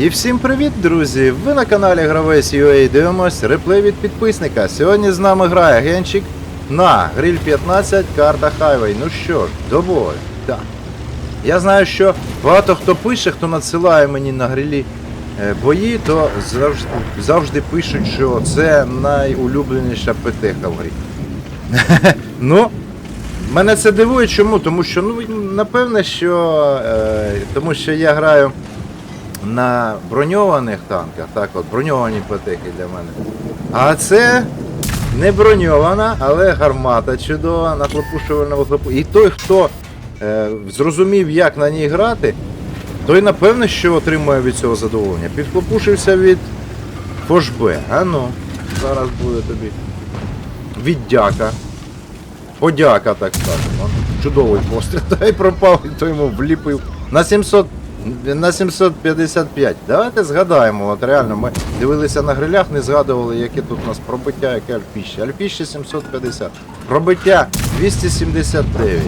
І всім привіт, друзі! Ви на каналі Гравець UA дивимось реплей від підписника. Сьогодні з нами грає Генчик на Гриль 15, карта Хайвей. Ну що ж, до бою. Так. Я знаю, що багато хто пише, хто надсилає мені на грилі е, бої, то завжди, завжди пишуть, що це найулюбленіша ПТХ в грі. ну, Мене це дивує, чому? Тому що, ну, напевне, що. Е, тому що я граю на броньованих танках, так от, броньовані патеки для мене. А це не броньована, але гармата чудова, на нахлопушувальна вихлопу. І той, хто е, зрозумів, як на ній грати, той напевне, що отримує від цього задоволення. Підхлопушився від Фошбе. А ну, зараз буде тобі. Віддяка. Подяка, так скажемо. Чудовий постріл. Та й пропав, і то йому вліпив. На 700. На 755. Давайте згадаємо, от реально, ми дивилися на грилях, не згадували, яке тут у нас пробиття, яке альпіще. Альпіще 750. Пробиття 279.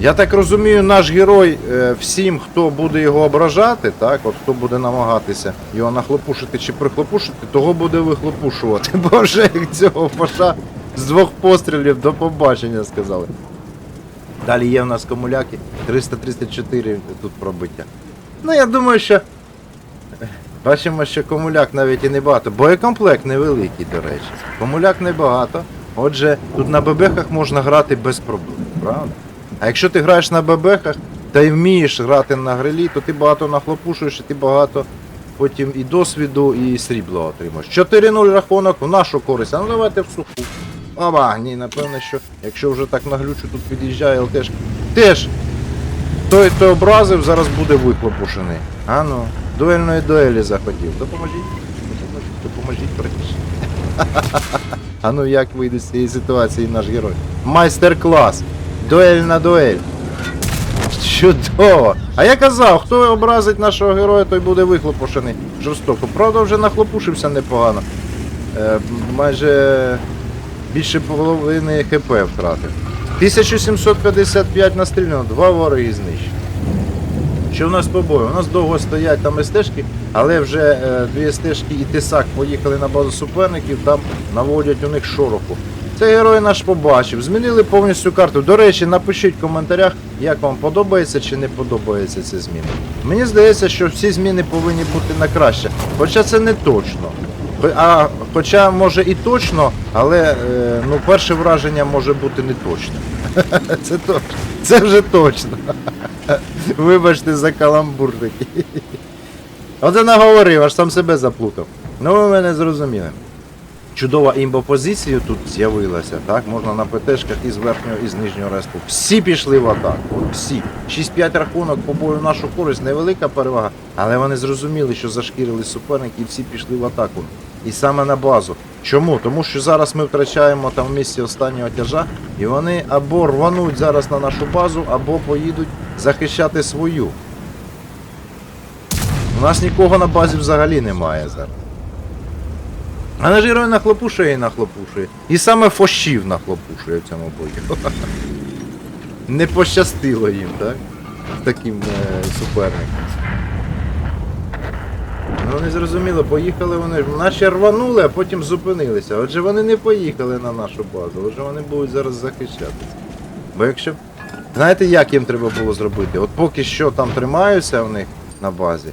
Я так розумію, наш герой е, всім, хто буде його ображати, так, от хто буде намагатися його нахлопушити чи прихлопушити, того буде вихлопушувати. Бо вже як цього паша з двох пострілів до побачення сказали. Далі є в нас комуляки 334 тут пробиття. Ну я думаю, що. Бачимо, що комуляк навіть і не багато. Боєкомплект невеликий, до речі. Комуляк небагато. Отже, тут на бебехах можна грати без проблем, правда? А якщо ти граєш на бебехах та й вмієш грати на грилі, то ти багато нахлопушуєш і ти багато потім і досвіду, і срібла отримаєш. 4-0 рахунок в нашу користь. А ну давайте в суху. Оба, ні, напевно, що якщо вже так наглючу тут під'їжджає ЛТшка. Теж той, хто образив, зараз буде вихлопушений. А ну, дуельної дуелі захотів. Допоможіть, допоможіть, допоможіть, братіше. А ну як вийде з цієї ситуації наш герой? Майстер-клас. Дуель на дуель. Чудово! А я казав, хто образить нашого героя, той буде вихлопушений жорстоко. Правда, вже нахлопушився непогано. Е, майже більше половини ХП втратив. 1755 настріляно, два вороги знищені. Що в нас по бою? У нас довго стоять там стежки, але вже е, дві стежки і тисак поїхали на базу суперників, там наводять у них шороху. Це герой наш побачив. Змінили повністю карту. До речі, напишіть в коментарях, як вам подобається чи не подобається ці зміни. Мені здається, що всі зміни повинні бути на краще. Хоча це не точно. А, хоча може і точно, але е, ну, перше враження може бути не точним. Це точно. Це вже точно. Вибачте за каламбур такий. Оце наговорив, аж сам себе заплутав. Ну ви мене зрозуміли. Чудова імбопозиція тут з'явилася, так? Можна на ПТшках із верхнього і з нижнього респу. Всі пішли в атаку. Всі. 6-5 рахунок по бою нашу користь, невелика перевага, але вони зрозуміли, що зашкірили суперники і всі пішли в атаку. І саме на базу. Чому? Тому що зараз ми втрачаємо там в місці останнього тяжа, і вони або рвануть зараз на нашу базу, або поїдуть захищати свою. У нас нікого на базі взагалі немає зараз. А наш герой нахлопушує і нахлопушує. І саме фощів нахлопушує в цьому бою. Не пощастило їм, так? З таким е, суперником. Ну не зрозуміло, поїхали вони. Наші рванули, а потім зупинилися. Отже, вони не поїхали на нашу базу, отже вони будуть зараз захищатися. Бо якщо. Знаєте, як їм треба було зробити? От поки що там тримаються в них на базі,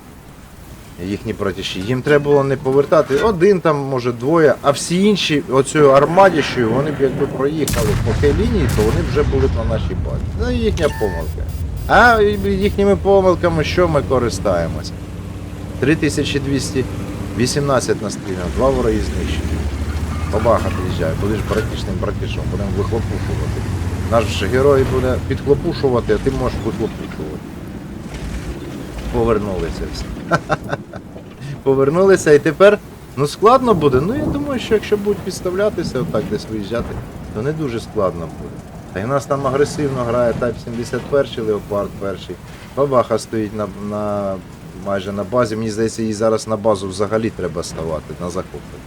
їхні братіші, їм треба було не повертати один там, може двоє, а всі інші, оцю армадіщою, вони б якби проїхали по тій лінії, то вони вже були б на нашій базі. Ну їхня помилка. А їхніми помилками що ми користаємося? 3218 настріляно, два вороги знищені. Бабаха приїжджає, будеш братішним братішом, будемо вихлопушувати. Наш герой буде підхлопушувати, а ти можеш вихлопушувати. Повернулися всі. Повернулися і тепер ну складно буде. Ну я думаю, що якщо будуть підставлятися, отак десь виїжджати, то не дуже складно буде. Та й у нас там агресивно грає Type 71 Леопард перший. Бабаха стоїть на, на майже на базі. Мені здається, їй зараз на базу взагалі треба ставати на захоплення.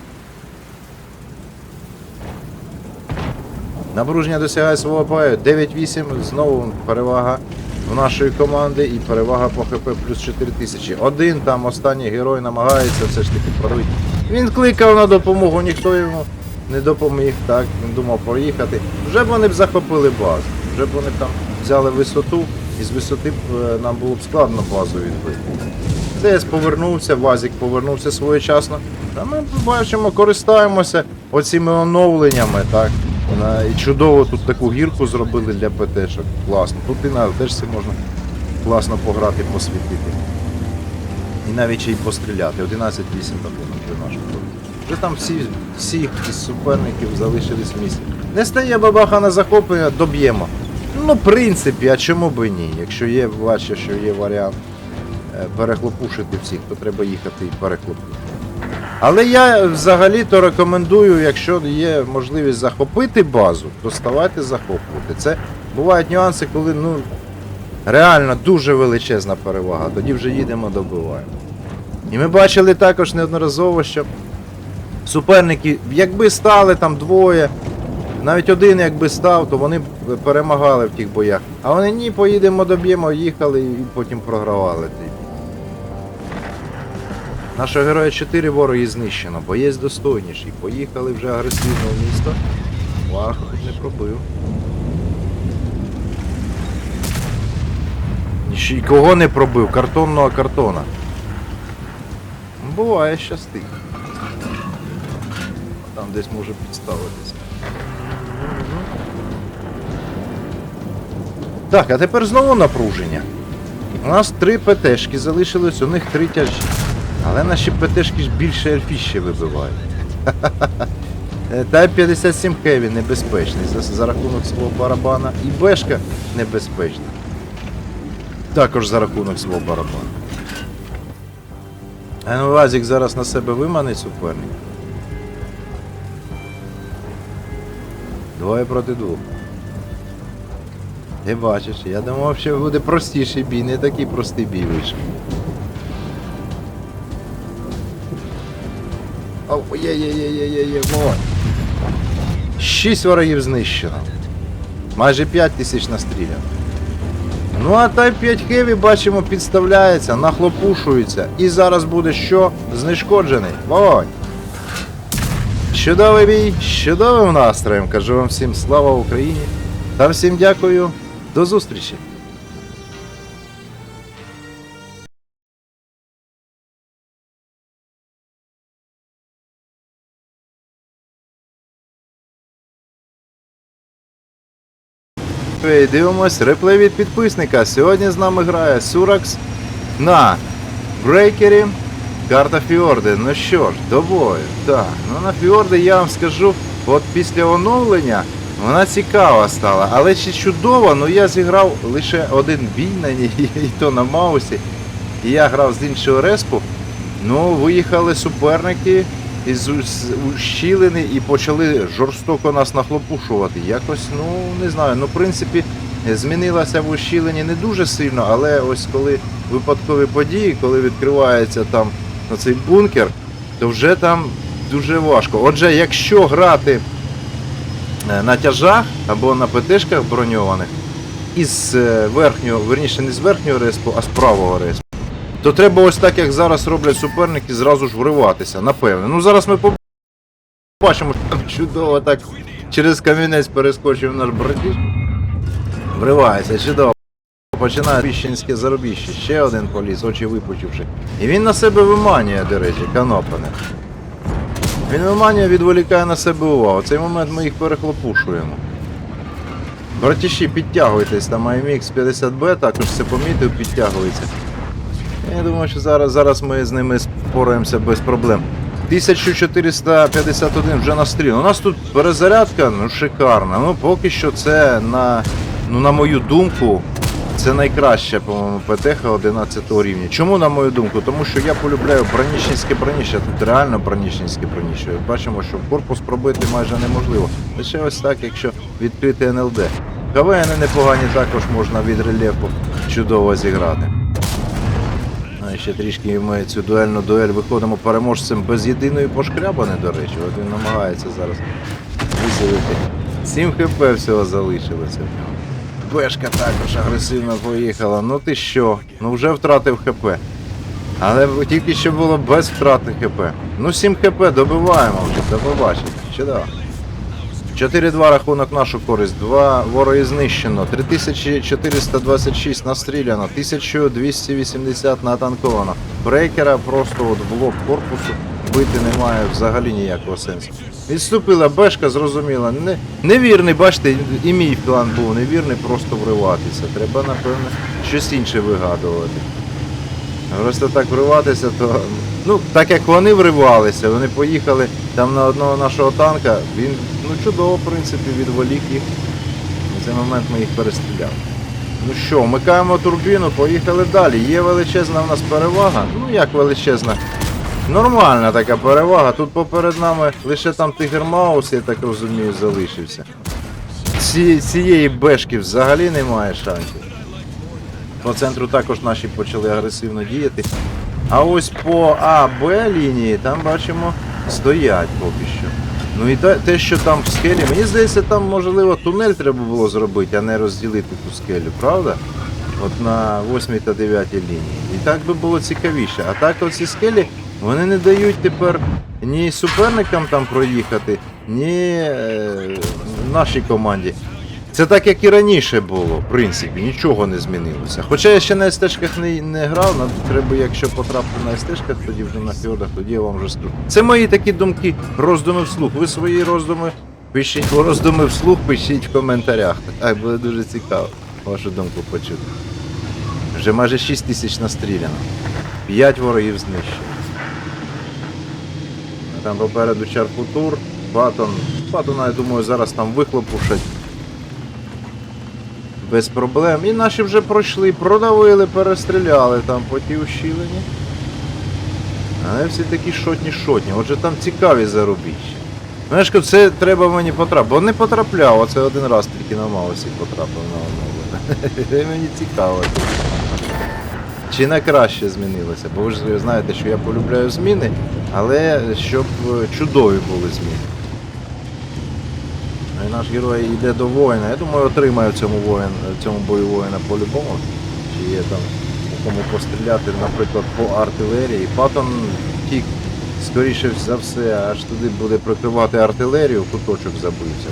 Напруження досягає свого паю. 9-8, знову перевага в нашої команди і перевага по ХП плюс 4000. Один там останній герой намагається все ж таки прорвати. Він кликав на допомогу, ніхто йому не допоміг, так, він думав проїхати. Вже б вони б захопили базу, вже б вони там взяли висоту, і з висоти е, нам було б складно базу відбити. Десь повернувся, Вазік повернувся своєчасно. Та ми бачимо, користаємося оціми оновленнями, так. І чудово тут таку гірку зробили для ПТ-шок. Класно. Тут і на ЛТшці можна класно пограти, посвітити. І навіть ще й постріляти. 11-8 рахунок вже наш. Вже там всі, всі із суперників залишились в місті. Не стає бабаха на захоплення, доб'ємо. Ну, в принципі, а чому би ні? Якщо є, бачу, що є варіант е, перехлопушити всіх, то треба їхати і перехлопушити. Але я взагалі-то рекомендую, якщо є можливість захопити базу, то ставайте захоплювати. Це бувають нюанси, коли ну, реально дуже величезна перевага. Тоді вже їдемо, добиваємо. І ми бачили також неодноразово, що суперники, якби стали там двоє, навіть один якби став, то вони б перемагали в тих боях. А вони ні, поїдемо, доб'ємо, їхали і потім програвали. Нашого героя 4 вороги знищено, боєць достойніший. Поїхали вже агресивно в місто. Вах, не пробив. Й кого не пробив? Картонного картона. Буває щастить. Там десь може підставитися. Так, а тепер знову напруження. У нас три ПТшки залишились, у них три тяжі. Але наші ПТшки ж більше ельфіще вибивають. Е, Type 57 Heavy небезпечний за, за рахунок свого барабана. І Бешка небезпечна. Також за рахунок свого барабана. Енвазік зараз на себе виманить суперник. Двоє проти двох. Ти бачиш, я думав, що буде простіший бій, не такий простий бій вийшов. Ой-ой-ой-ой-ой-ой, вогонь. Шість ворогів знищено. Майже 5 тисяч настріляно. Ну а Type 5 Heavy, бачимо, підставляється, нахлопушується. І зараз буде що? Знешкоджений. Вогонь. Чудовий бій, чудовим настроєм. Кажу вам всім слава Україні. Та всім дякую. До зустрічі. Дивимось реплей від підписника. Сьогодні з нами грає Суракс на брейкері. Карта Фіорди. Ну що ж, до бою. Так, ну на Фіорди я вам скажу, от після оновлення вона цікава стала. Але чи чудова, ну я зіграв лише один бій на ній, і то на Маусі. І я грав з іншого респу. Ну, виїхали суперники із ущілини і почали жорстоко нас нахлопушувати. Якось, ну не знаю, ну в принципі змінилася в ущілині не дуже сильно, але ось коли випадкові події, коли відкривається там на цей бункер, то вже там дуже важко. Отже, якщо грати на тяжах або на ПТшках броньованих із е, верхнього, верніше не з верхнього респу, а з правого респу то треба ось так, як зараз роблять суперники, зразу ж вриватися, напевно. Ну зараз ми побачимо, що там чудово так через камінець перескочив наш братіш. Вривається, чудово. Починає піщенське заробіще. Ще один поліс, очі випучивши. І він на себе виманює, до речі, канопане. Він виманює, відволікає на себе увагу. В цей момент ми їх перехлопушуємо. Братіші, підтягуйтесь, там IMX 50B, також це помітив, підтягується. Я думаю, що зараз, зараз ми з ними спораємося без проблем. 1451 вже настріл. У нас тут перезарядка ну, шикарна. Ну поки що це на, ну, на мою думку, це найкраща, по-моєму, ПТХ 11 рівня. Чому на мою думку? Тому що я полюбляю бронічницьке броніще, тут реально бронічницьке броніще. Бачимо, що корпус пробити майже неможливо. Лише ось так, якщо відкрити НЛД. КВН непогані також можна від рельєфу чудово зіграти. Ну, і ще трішки ми цю дуельну дуель виходимо переможцем без єдиної пошкрябани, до речі. От він намагається зараз виселити. 7 хп всього залишилося в нього. Бешка також агресивно поїхала. Ну ти що? Ну вже втратив ХП. Але тільки що було без втрати ХП. Ну 7 ХП добиваємо вже, до побачення. Чудово. 4-2 рахунок нашу користь, 2 вороги знищено, 3426 настріляно, 1280 натанковано. Брейкера просто от в лоб корпусу бити немає взагалі ніякого сенсу. Відступила бешка, зрозуміла. Не, невірний, бачите, і мій план був невірний просто вриватися. Треба, напевно, щось інше вигадувати. Просто так вриватися, то. Ну, так як вони вривалися, вони поїхали там на одного нашого танка, він ну чудово, в принципі, відволік їх. На цей момент ми їх перестріляли. Ну що, вмикаємо турбіну, поїхали далі. Є величезна в нас перевага. Ну як величезна? Нормальна така перевага. Тут поперед нами лише там Тигр Маус, я так розумію, залишився. Ці, цієї бешки взагалі немає шансів. По центру також наші почали агресивно діяти. А ось по А, Б лінії там бачимо стоять поки що. Ну і те, що там в скелі, мені здається, там можливо тунель треба було зробити, а не розділити ту скелю, правда? От на 8 та 9 лінії. І так би було цікавіше. А так оці скелі вони не дають тепер ні суперникам там проїхати, ні е, нашій команді. Це так, як і раніше було, в принципі, нічого не змінилося. Хоча я ще на стежках не, не грав, нам треба, якщо потрапити на стежках, тоді вже на фьордах, тоді я вам вже скажу. Це мої такі думки, роздуми вслух. Ви свої роздуми пишіть, роздуми вслух, пишіть в коментарях. Так, буде дуже цікаво вашу думку почути. Вже майже 6 тисяч настріляно. 5 ворогів знищено. Там попереду Чарфутур, Патон. Патона, я думаю, зараз там вихлопушать без проблем. І наші вже пройшли, продавили, перестріляли там по тій ущілині. Але всі такі шотні-шотні. Отже там цікаві зарубіжжя. Знаєш, це треба мені потрапити. Бо не потрапляв, оце один раз тільки на Маусі потрапив на оновлене. Мені цікаво. Чи на краще змінилося? Бо ви ж знаєте, що я полюбляю зміни, але щоб е, чудові були зміни. Ну і наш герой йде до воїна. Я думаю, отримає в цьому воїн, в цьому бою воїна по-любому. Чи є там у кому постріляти, наприклад, по артилерії. Паттон втік, скоріше за все, аж туди буде прикривати артилерію, куточок забився.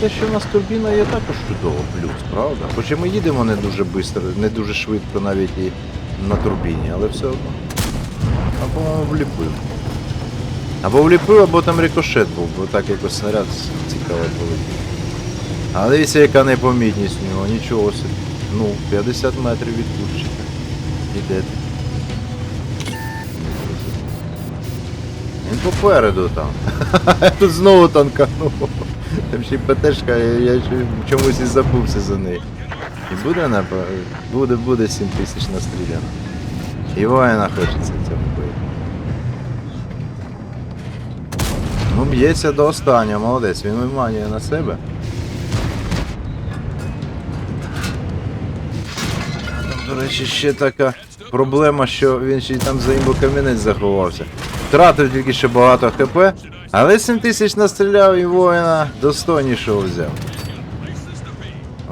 Те, що в нас турбіна є також чудово плюс, правда? Хоча ми їдемо не дуже швидко, не дуже швидко навіть і на турбіні, але все одно. А по-моєму вліпив. Або вліпив, або там рикошет був, бо так якось снаряд цікаво полетів. А дивіться, яка непомітність у нього, нічого собі. Ну, 50 метрів від курчика. Іде. Він попереду там. Тут знову танканув. Там ще й ПТшка, я, чомусь і забувся за неї. І буде напевно? Буде, буде 7 тисяч настріляно. І воїна хочеться цьому бою. Ну, б'ється до останнього, молодець, він виманює на себе. Там, до речі, ще така проблема, що він ще й там за імбокамінець заховався. Втратив тільки ще багато хп, але 7 тисяч настріляв і воїна достойнішого взяв.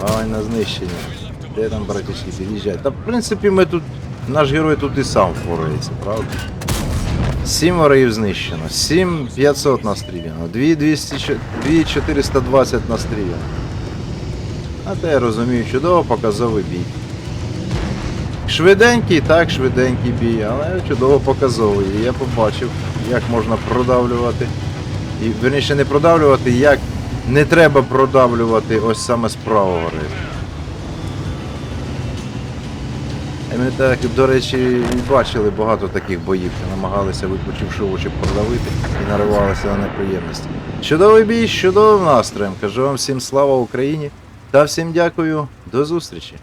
Воїн на знищення. Де там братішки під'їжджають? Та в принципі ми тут. Наш герой тут і сам впорається, правда? 7 ворогів знищено, 7500 настріляно, 2420 настріляно. А те я розумію, чудово показовий бій. Швиденький, так, швиденький бій, але чудово показовий. Я побачив, як можна продавлювати. І верніше не продавлювати, як не треба продавлювати ось саме з правого. І Ми так, до речі, бачили багато таких боїв, де намагалися, виключивши очі, продавити і наривалися на неприємності. Чудовий бій, чудовим настроєм. Кажу вам всім слава Україні та всім дякую. До зустрічі!